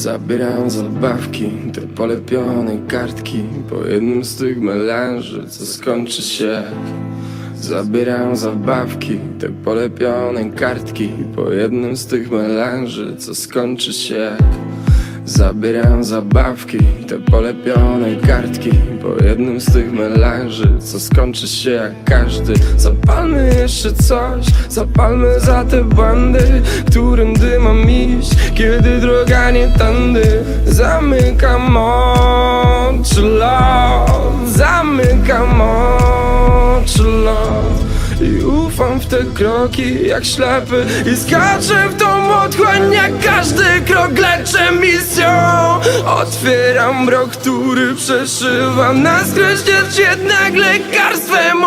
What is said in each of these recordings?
Zabieram zabawki, te polepione kartki. Po jednym z tych melanży, co skończy się. Zabieram zabawki, te polepione kartki. Po jednym z tych melanży, co skończy się Zabieram zabawki, te polepione kartki. Po jednym z tych melanży, co skończy się jak każdy. Zapalmy jeszcze coś, zapalmy za te bandy Którędy mam iść, kiedy droga nie tędy. Zamykam oczy, lot, zamykam oczy, lot i ufam w te kroki jak ślepy. I skaczę w tą otchłań jak każdy krok. Leczę misją Otwieram mrok, który przeszywa na skreś Jednak lekarstwem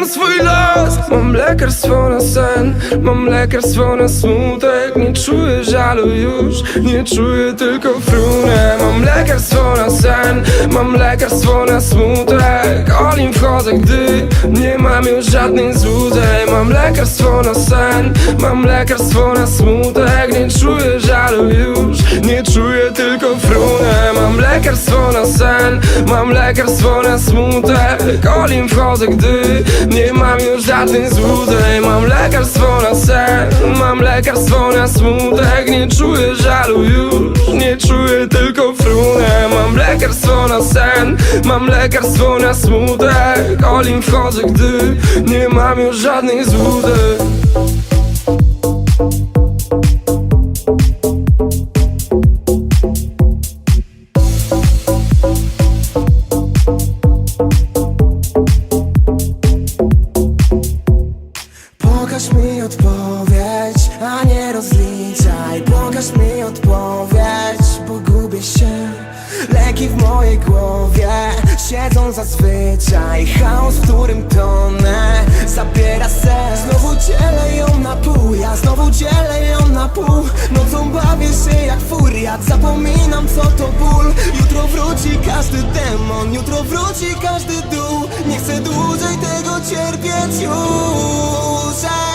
odmieniam swój los. Mam lekarstwo na sen Mam lekarstwo na smutek. Nie czuję żalu już Nie czuję tylko frunę. Mam lekarstwo na sen Mam lekarstwo na smutek. O nim wchodzę, gdy nie mam już żadnych złudzeń Mam lekarstwo na sen Mam lekarstwo na smutek. Nie czuję żalu już Nie czuję tylko frunę Mam lekarstwo na sen Mam lekarstwo na smutek O nim wchodzę, gdy nie mam już żadnych złudzeń. Mam lekarstwo na sen Mam lekarstwo na smutek Nie czuję żalu już Nie czuję tylko frunę. Mam lekarstwo na sen Mam lekarstwo na smutek O nim wchodzę, gdy nie mam już żadnych złudzeń Pokaż mi odpowiedź, a nie rozliczaj. Pokaż mi odpowiedź, pogubię się. Leki w mojej głowie siedzą zazwyczaj. Chaos, w którym tonę, zabiera sen Znowu dzielę ją na pół, ja znowu dzielę ją na pół. Nocą bawię się jak furiat, zapominam co to ból. Jutro wróci każdy demon, jutro wróci każdy dół. Nie chcę dłużej tego cierpieć już